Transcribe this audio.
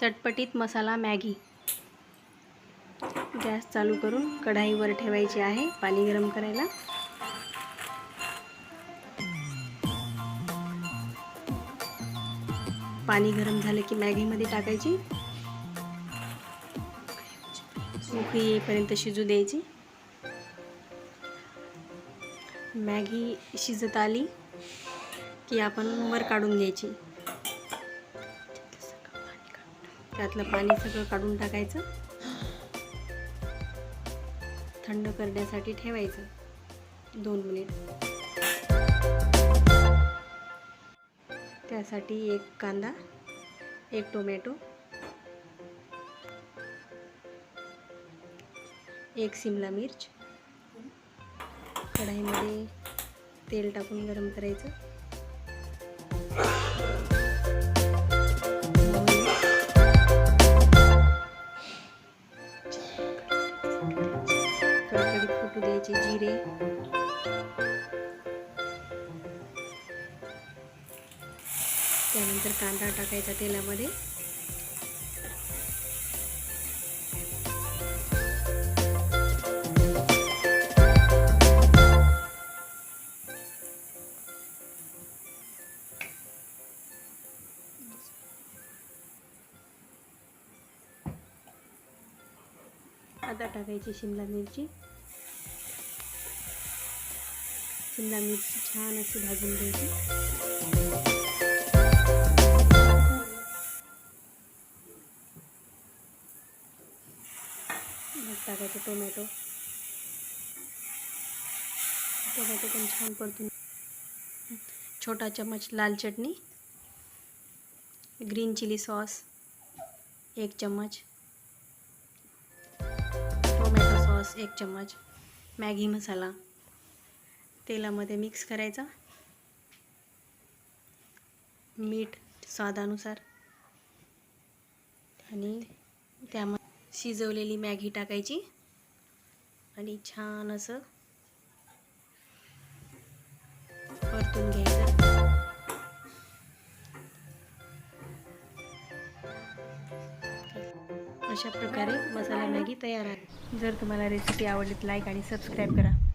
चटपटीत मसाला Maggi. Gas चालू करून कढाईवर ठेवायची आहे पाणी गरम करायला. पाणी गरम झालं की मॅगीमध्ये टाकायची. उकळी येईपर्यंत शिजू द्यायची. मॅगी शिजत आली की आपण वर काढून घ्यायची. त्यातलं पाणी सगळं काढून टाकायचं. थंड करण्यासाठी ठेवायचं. दोन मिनिट. त्यासाठी एक कांदा एक टोमॅटो एक शिमला मिर्च. कढाईमध्ये तेल टाकून गरम करायचं. फुटू जिरे. त्यानंतर कांदा टाकायचा तेलामध्ये. आता टाकायची शिमला मिरची. शिमला मिरची छान अशी भाजून घ्यायची. मग टोमॅटो. टोमॅटो छान परतून छोटा चम्मच लाल चटणी, ग्रीन चिली सॉस, एक चम्मच टोमॅटो सॉस एक चम्मच मैगी मसाला. तेलामध्ये मिक्स करायचा. मीठ स्वादानुसार. आणि त्यामध्ये शिजवलेली मॅगी टाकायची. आणि छान असं परतून घ्यायचं. अशा प्रकारे मसाला मॅगी तयार आहे. जर तुम्हाला रेसिपी आवडली तर लाईक आणि सबस्क्राईब करा.